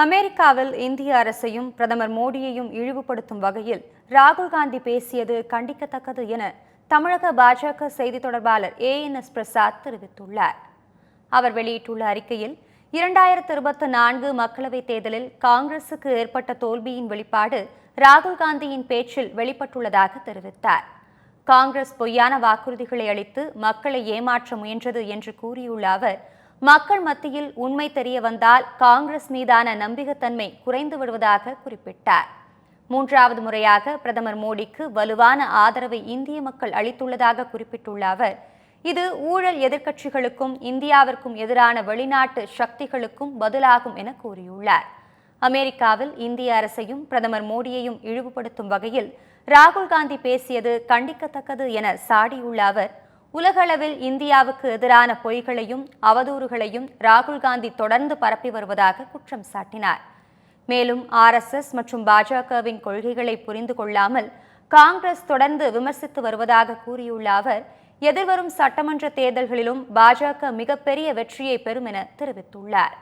அமெரிக்காவில் இந்திய அரசையும் பிரதமர் மோடியையும் இழிவுபடுத்தும் வகையில் ராகுல் காந்தி பேசியது கண்டிக்கத்தக்கது என தமிழக பாஜக செய்தி தொடர்பாளர் ஏ என் எஸ் பிரசாத் தெரிவித்துள்ளார். அவர் வெளியிட்டுள்ள அறிக்கையில் இரண்டாயிரத்து இருபத்தி நான்கு மக்களவைத் தேர்தலில் காங்கிரசுக்கு ஏற்பட்ட தோல்வியின் வெளிப்பாடு ராகுல் காந்தியின் பேச்சில் வெளிப்பட்டுள்ளதாக தெரிவித்தார். காங்கிரஸ் பொய்யான வாக்குறுதிகளை அளித்து மக்களை ஏமாற்ற முயன்றது என்று கூறியுள்ள அவர் மக்கள் மத்தியில் உண்மை தெரிய வந்தால் காங்கிரஸ் மீதான நம்பிக்கைத்தன்மை குறைந்து விடுவதாக குறிப்பிட்டார். மூன்றாவது முறையாக பிரதமர் மோடிக்கு வலுவான ஆதரவை இந்திய மக்கள் அளித்துள்ளதாக குறிப்பிட்டுள்ள அவர் இது ஊழல் எதிர்க்கட்சிகளுக்கும் இந்தியாவிற்கும் எதிரான வெளிநாட்டு சக்திகளுக்கும் பதிலாகும் என கூறியுள்ளார். அமெரிக்காவில் இந்திய அரசையும் பிரதமர் மோடியையும் இழிவுபடுத்தும் வகையில் ராகுல் காந்தி பேசியது கண்டிக்கத்தக்கது என சாடியுள்ள அவர் உலகளவில் இந்தியாவுக்கு எதிரான பொய்களையும் அவதூறுகளையும் ராகுல் காந்தி தொடர்ந்து பரப்பி வருவதாக குற்றம் சாட்டினார். மேலும் ஆர்எஸ்எஸ் மற்றும் பாஜகவின் கொள்கைகளை புரிந்து கொள்ளாமல் காங்கிரஸ் தொடர்ந்து விமர்சித்து வருவதாக கூறியுள்ள அவர் எதிர்வரும் சட்டமன்ற தேர்தல்களிலும் பாஜக மிகப்பெரிய வெற்றியை பெறும் என தெரிவித்துள்ளார்.